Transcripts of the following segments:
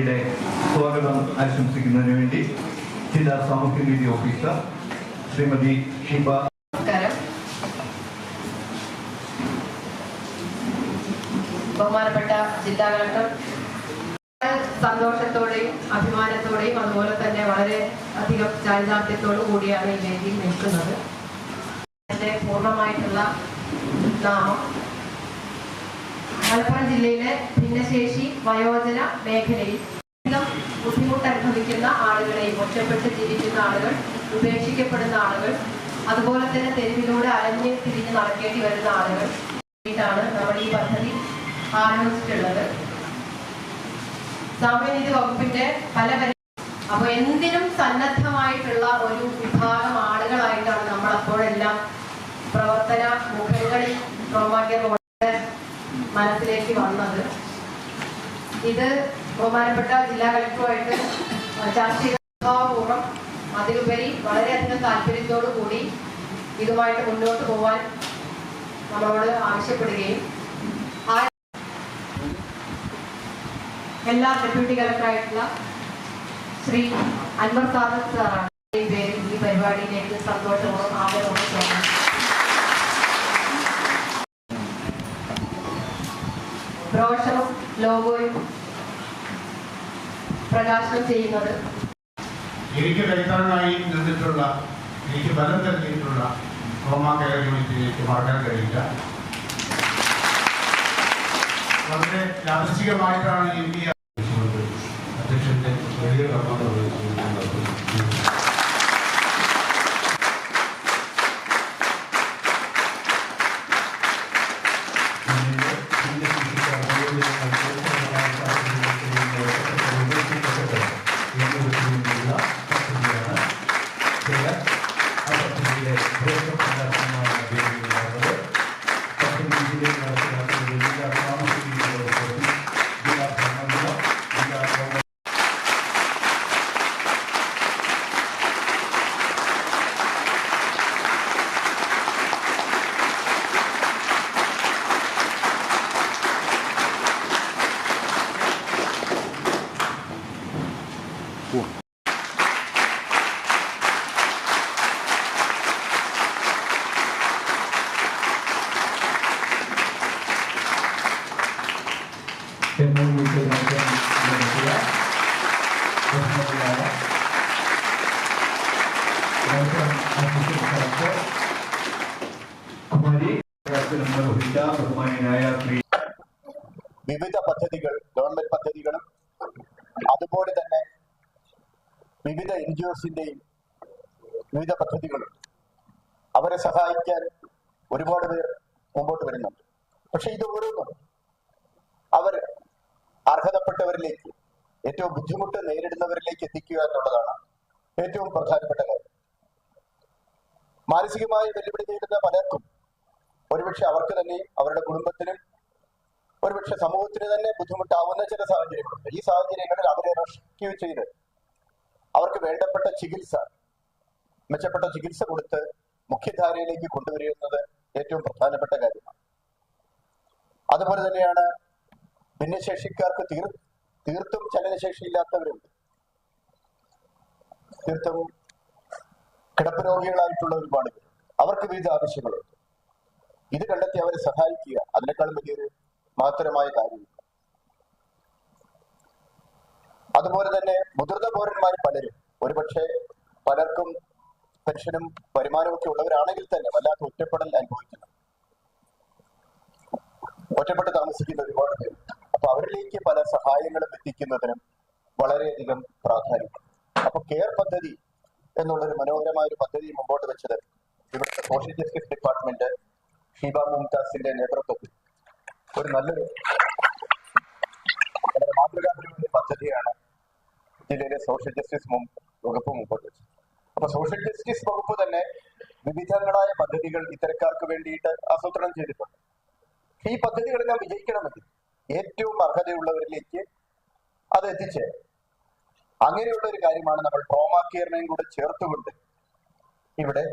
പരിപാടിയുടെ സ്വാഗതം ആശംസിക്കുന്നതിന് വേണ്ടി ജില്ലാ സാമൂഹ്യനീതി ഓഫീസർ ശ്രീമതി ഷിബ. ബഹുമാനപ്പെട്ട ജില്ലാ കളക്ടർ സന്തോഷത്തോടെയും അഭിമാനത്തോടെയും അതുപോലെ തന്നെ വളരെ അധികം ചാരിതാർത്ഥ്യത്തോടു കൂടിയാണ് ഈ വേദിയിൽ നിൽക്കുന്നത്. എന്റെ പൂർണമായിട്ടുള്ള നാമം മലപ്പുറം ജില്ലയിലെ ഭിന്നശേഷി വയോജന മേഖലയിൽ അധികം ബുദ്ധിമുട്ട് അനുഭവിക്കുന്ന ആളുകളെയും ഒറ്റപ്പെട്ട് ജീവിക്കുന്ന ആളുകൾ ഉപേക്ഷിക്കപ്പെടുന്ന ആളുകൾ അതുപോലെ തന്നെ തെരുവിലൂടെ അലഞ്ഞ് തിരിഞ്ഞ് നടക്കേണ്ടി വരുന്ന ആളുകൾ വേണ്ടിയിട്ടാണ് നമ്മൾ ഈ പദ്ധതി ആരംഭിച്ചിട്ടുള്ളത്. സാമൂഹ്യനീതി വകുപ്പിന്റെ പല പരി അപ്പൊ എന്തിനും സന്നദ്ധമായിട്ടുള്ള ഒരു വിഭാഗം ആളുകളായിട്ടാണ് നമ്മൾ അപ്പോഴെല്ലാം പ്രവർത്തന മുഖങ്ങളിൽ മനസ്സിലേക്ക് വന്നത്. ഇത് ബഹുമാനപ്പെട്ട ജില്ലാ കളക്ടറുമായിട്ട് ചർച്ച ചെയ്ത സ്വഭാവപൂർവം അതിലുപരി വളരെയധികം താല്പര്യത്തോടു കൂടി ഇതുമായിട്ട് മുന്നോട്ട് പോകാൻ നമ്മളോട് ആവശ്യപ്പെടുകയും എല്ലാ ഡെപ്യൂട്ടി കളക്ടറായിട്ടുള്ള ശ്രീ അൻവർ സാദത്ത് സാറാണ് ഈ പേരിൽ ഈ പരിപാടിയിലേക്ക് സന്തോഷപൂർവം ആദരവോടെ സ്വാഗതം ബ്രോഷറും ലോഗോയും പ്രകാശനം ചെയ്യുന്നത്. എനിക്ക് കൈത്താങ്ങായി നിന്നിട്ടുള്ള എനിക്ക് ബലം നൽകിയിട്ടുള്ള ട്രോമ കെയർ യൂണിറ്റിലേക്ക് മറക്കാൻ കഴിയില്ല. വളരെ യാദൃശികമായിട്ടാണ് എനിക്ക് അധ്യക്ഷന്റെ വലിയ വിവിധ പദ്ധതികൾ ഗവൺമെന്റ് പദ്ധതികളും അതുപോലെ തന്നെ വിവിധ എൻ ജി ഒസിന്റെയും വിവിധ പദ്ധതികളും അവരെ സഹായിക്കാൻ ഒരുപാട് പേർ മുമ്പോട്ട് വരുന്നുണ്ട്. പക്ഷെ ഇത് ഓരോന്നും അവർ അർഹതപ്പെട്ടവരിലേക്ക് ഏറ്റവും ബുദ്ധിമുട്ട് നേരിടുന്നവരിലേക്ക് എത്തിക്കുക എന്നുള്ളതാണ് ഏറ്റവും പ്രധാനപ്പെട്ട കാര്യം. മാനസികമായി വെല്ലുവിളി നേരിടുന്ന പലർക്കും ഒരുപക്ഷെ അവർക്ക് തന്നെ അവരുടെ കുടുംബത്തിനും ഒരുപക്ഷെ സമൂഹത്തിന് തന്നെ ബുദ്ധിമുട്ടാവുന്ന ചില സാഹചര്യങ്ങളുണ്ട്. ഈ സാഹചര്യങ്ങളിൽ അവരെ റെസ്ക്യൂ ചെയ്ത് അവർക്ക് വേണ്ടപ്പെട്ട ചികിത്സ മെച്ചപ്പെട്ട ചികിത്സ കൊടുത്ത് മുഖ്യധാരയിലേക്ക് കൊണ്ടുവരുന്നത് ഏറ്റവും പ്രധാനപ്പെട്ട കാര്യമാണ്. അതുപോലെ തന്നെയാണ് ഭിന്നശേഷിക്കാർക്ക് തീർ തീർത്തും ചലനശേഷി ഇല്ലാത്തവരുണ്ട് തീർത്തും കിടപ്പ് രോഗികളായിട്ടുള്ള ഒരുപാട് അവർക്ക് വിവിധ ആവശ്യങ്ങളുണ്ട്. ഇത് കണ്ടെത്തി അവരെ സഹായിക്കുക. അതിനേക്കാളും വലിയൊരു മഹത്തരമായ കാര്യമില്ല അതുപോലെ തന്നെ മുതിർന്ന പൗരന്മാർ പലരും ഒരുപക്ഷെ പലർക്കും പെൻഷനും വരുമാനവും ഒക്കെ ഉള്ളവരാണെങ്കിൽ തന്നെ വല്ലാത്ത ഒറ്റപ്പെടൽ അനുഭവിക്കുന്നു. ഒറ്റപ്പെട്ട് താമസിക്കുന്ന ഒരുപാട് പേര്. അപ്പൊ അവരിലേക്ക് പല സഹായങ്ങളും എത്തിക്കുന്നതിനും വളരെയധികം പ്രാധാന്യം. അപ്പൊ കെയർ പദ്ധതി എന്നുള്ളൊരു മനോഹരമായ ഒരു പദ്ധതി മുമ്പോട്ട് വെച്ചത് ഇവിടുത്തെ സോഷ്യൽ ജസ്റ്റിസ് ഡിപ്പാർട്ട്മെന്റ് ഷീബ മുംതാസിന്റെ നേതൃത്വത്തിൽ. ഒരു നല്ലൊരു മാതൃകാപരമായ പദ്ധതിയാണ് ജില്ലയിലെ സോഷ്യൽ ജസ്റ്റിസ് വകുപ്പ് മുമ്പോട്ട് വെച്ചത്. അപ്പൊ സോഷ്യൽ ജസ്റ്റിസ് വകുപ്പ് തന്നെ വിവിധങ്ങളായ പദ്ധതികൾ ഇത്തരക്കാർക്ക് വേണ്ടിയിട്ട് ആസൂത്രണം ചെയ്തിട്ടുണ്ട്. ഈ പദ്ധതികളെല്ലാം വിജയിക്കണമെങ്കിൽ ഏറ്റവും അർഹതയുള്ളവരിലേക്ക് അത് എത്തിച്ചേരും അങ്ങനെയുള്ള ഒരു കാര്യമാണ് നമ്മൾ ട്രോമ കെയറിനെയും കൂടെ ചേർത്തുകൊണ്ട് ഇവിടെ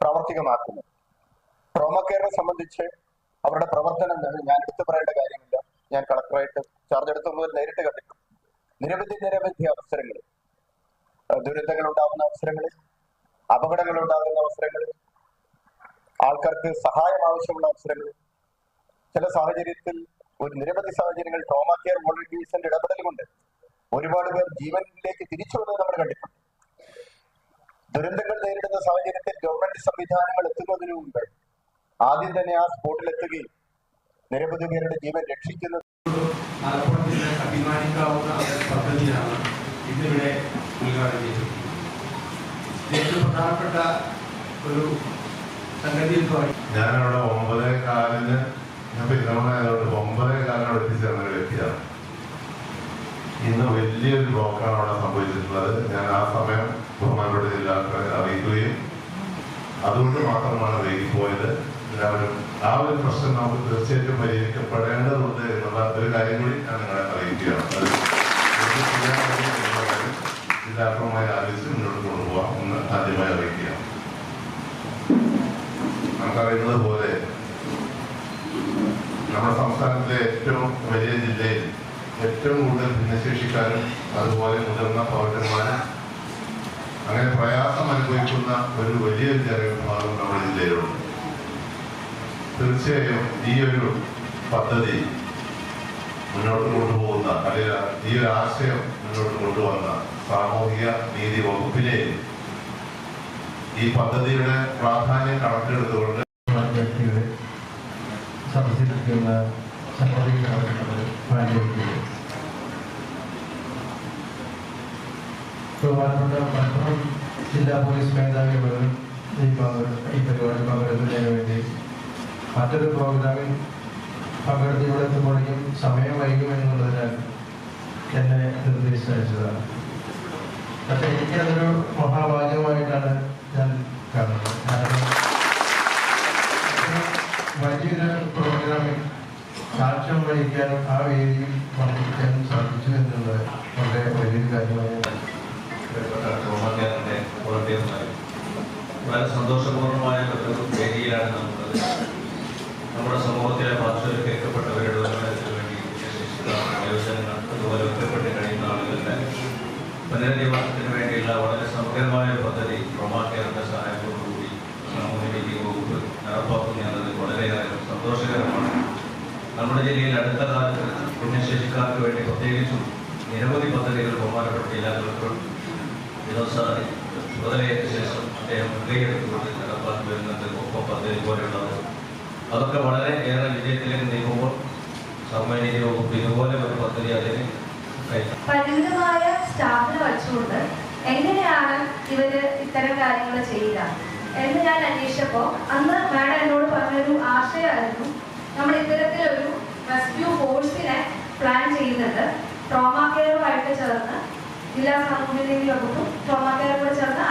പ്രാവർത്തികമാക്കുന്നത്. ട്രോമ കെയറിനെ സംബന്ധിച്ച് അവരുടെ പ്രവർത്തനം ഞാൻ എടുത്തു പറയേണ്ട കാര്യമില്ല. ഞാൻ കളക്ടറായിട്ട് ചാർജ് എടുത്ത നേരിട്ട് കണ്ടിട്ടുണ്ട്. നിരവധി നിരവധി അവസരങ്ങൾ. ദുരന്തങ്ങൾ ഉണ്ടാകുന്ന അവസരങ്ങൾ അപകടങ്ങൾ ഉണ്ടാകുന്ന അവസരങ്ങൾ ആൾക്കാർക്ക് സഹായം ആവശ്യമുള്ള അവസരങ്ങൾ. ചില സാഹചര്യത്തിൽ ഒരു നിരവധി സാഹചര്യങ്ങൾ ട്രോമ കെയർ വോളണ്ടിയേഴ്സിന്റെ കൊണ്ട് ഒരുപാട് പേർ ജീവനിലേക്ക് തിരിച്ചു വന്നത് നമ്മൾ കണ്ടിട്ടുണ്ട്. ദുരന്തങ്ങൾ നേരിടുന്ന സാഹചര്യത്തിൽ ഗവൺമെന്റ് സംവിധാനങ്ങൾ എത്തുന്നതിനു മുമ്പ് ആദ്യം തന്നെ ആ സ്പോട്ടിൽ എത്തുകയും നിരവധി പേരുടെ ജീവൻ രക്ഷിക്കുന്നത് മലപ്പുറം ജില്ലയിൽ അഭിമാനിക്കാവുന്ന ഒരു പദ്ധതിയാണ് ഇന്നിവിടെ ഉദ്ഘാടനം ചെയ്തത്. ഏറ്റവും പ്രധാനപ്പെട്ട ഒരു സംഗതി എന്ന് പറയുന്നത് ഞാനവിടെ ഒമ്പതേ കാലിന് ഞാൻ പെരുന്നമനായതുകൊണ്ട് ഒമ്പതേ കാലിനോട് എത്തിച്ചേർന്ന ഒരു വ്യക്തിയാണ്. ഇന്ന് വലിയൊരു ബ്ലോക്കാണ് അവിടെ സംഭവിച്ചിട്ടുള്ളത്. ഞാൻ ആ സമയം ബഹുമാനപ്പെട്ട ജില്ലാ കളക്ടറെ അറിയിക്കുകയും അതുകൊണ്ട് മാത്രമാണ് വൈകിപ്പോയത് എല്ലാവരും ആ ഒരു പ്രശ്നം നമുക്ക് തീർച്ചയായിട്ടും പരിഹരിക്കപ്പെടേണ്ടതുണ്ട് എന്നുള്ള ഒരു കാര്യം കൂടി ഞാൻ നിങ്ങളെ അറിയിക്കുകയാണ്. ജില്ലാക്രമമായി ആലോചിച്ച് മുന്നോട്ട് കൊണ്ടുപോകാം എന്ന് ആദ്യമായി അറിയിക്കുകയാണ്. നമുക്കറിയുന്നത് പോലെ നമ്മുടെ സംസ്ഥാനത്തിലെ ഏറ്റവും വലിയ ജില്ലയിൽ ഏറ്റവും കൂടുതൽ ഭിന്നശേഷിക്കാരും അതുപോലെ മുതിർന്ന പൗരന്മാരും അങ്ങനെ പ്രയാസം അനുഭവിക്കുന്ന ഒരു വലിയൊരു ജനവിഭാഗം നമ്മുടെ ജില്ലയിലുണ്ട്. തീർച്ചയായും ഈ ഒരു പദ്ധതി മുന്നോട്ട് കൊണ്ടുപോകുന്ന അല്ലെങ്കിൽ ഈ ഒരു ആശയം മുന്നോട്ട് കൊണ്ടുവന്ന സാമൂഹിക നീതി വകുപ്പിനെയും ഈ പദ്ധതിയുടെ പ്രാധാന്യം കണക്കിലെടുത്തുകൊണ്ട് സദസ്സിലിരിക്കുന്ന ബഹുമാനപ്പെട്ട മലപ്പുറം ജില്ലാ പോലീസ് മേധാവി അവർ ഈ ഈ പരിപാടി പങ്കെടുക്കുന്നതിന് വേണ്ടി മറ്റൊരു പ്രോഗ്രാമിൽ പങ്കെടുത്ത് ഇവിടെ എത്തുമ്പോഴേക്കും സമയം വൈകുമെന്നുള്ളതിനാൽ എന്നെ നിർദ്ദേശിച്ചതാണ് പക്ഷെ എനിക്കതൊരു മഹാഭാഗ്യമായിട്ടാണ് ഞാൻ കാണുന്നത് കാരണം വലിയൊരു പ്രോഗ്രാമിൽ സാക്ഷ്യം വഹിക്കാനും ആ വേദിയിൽ പങ്കെടുക്കാനും സാധിച്ചു എന്നുള്ളത് വളരെ വലിയൊരു കാര്യമായ വളരെ സന്തോഷപൂർണമായ വേദിയിലാണ് നമുക്കത് നമ്മുടെ സമൂഹത്തിലെ ഭാഷയിൽ കേൾക്കപ്പെട്ടവരുടെ അതുപോലെ ഒറ്റപ്പെട്ട് കഴിയുന്ന ആളുകളുടെ പുനരധിവാസത്തിന് വേണ്ടിയുള്ള വളരെ സമഗ്രമായ ഒരു പദ്ധതി ട്രോമാ കെയറിന്റെ സഹായത്തോടുകൂടി സാമൂഹ്യനീതി വകുപ്പ് നടപ്പാക്കുന്നു എന്നത് വളരെയേറെ സന്തോഷകരമാണ് നമ്മുടെ ജില്ലയിൽ അടുത്ത കാലത്ത് ഭിന്നശേഷിക്കാർക്ക് വേണ്ടി പ്രത്യേകിച്ചും നിരവധി പദ്ധതികൾ ബഹുമാനപ്പെട്ട ജില്ലാ ദിവസമായി ചുമതലയേറ്റ ശേഷം അദ്ദേഹം മുൻകൈയെടുത്തുകൊണ്ട് നടപ്പാക്കി വരുന്നത് ഒപ്പം പദ്ധതി പോലെയുള്ളത്. അതൊക്കെ വളരെ ഏറെ വിജയത്തിലേക്ക് നീങ്ങുമ്പോൾ സാമൂഹ്യനീതി വകുപ്പ് ഇതുപോലെ ഒരു പദ്ധതി അതിന് പരിമിതമായ എങ്ങനെയാണ് ഇവർ ഇത്തരം കാര്യങ്ങൾ ചെയ്യുക? എന്ന് ഞാൻ അന്വേഷിച്ചപ്പോൾ അന്ന് മാഡം എന്നോട് പറഞ്ഞൊരു ആശയമായിരുന്നു നമ്മൾ ഇത്തരത്തിലൊരു റെസ്ക്യൂ ഫോഴ്സിനെ പ്ലാൻ ചെയ്യുന്നുണ്ട്. ട്രോമാ കെയറുമായിട്ട് ചേർന്ന് ജില്ലാ സാമൂഹ്യ നീതി വകുപ്പും ട്രോമാ കെയറും കൂടെ ചേർന്ന്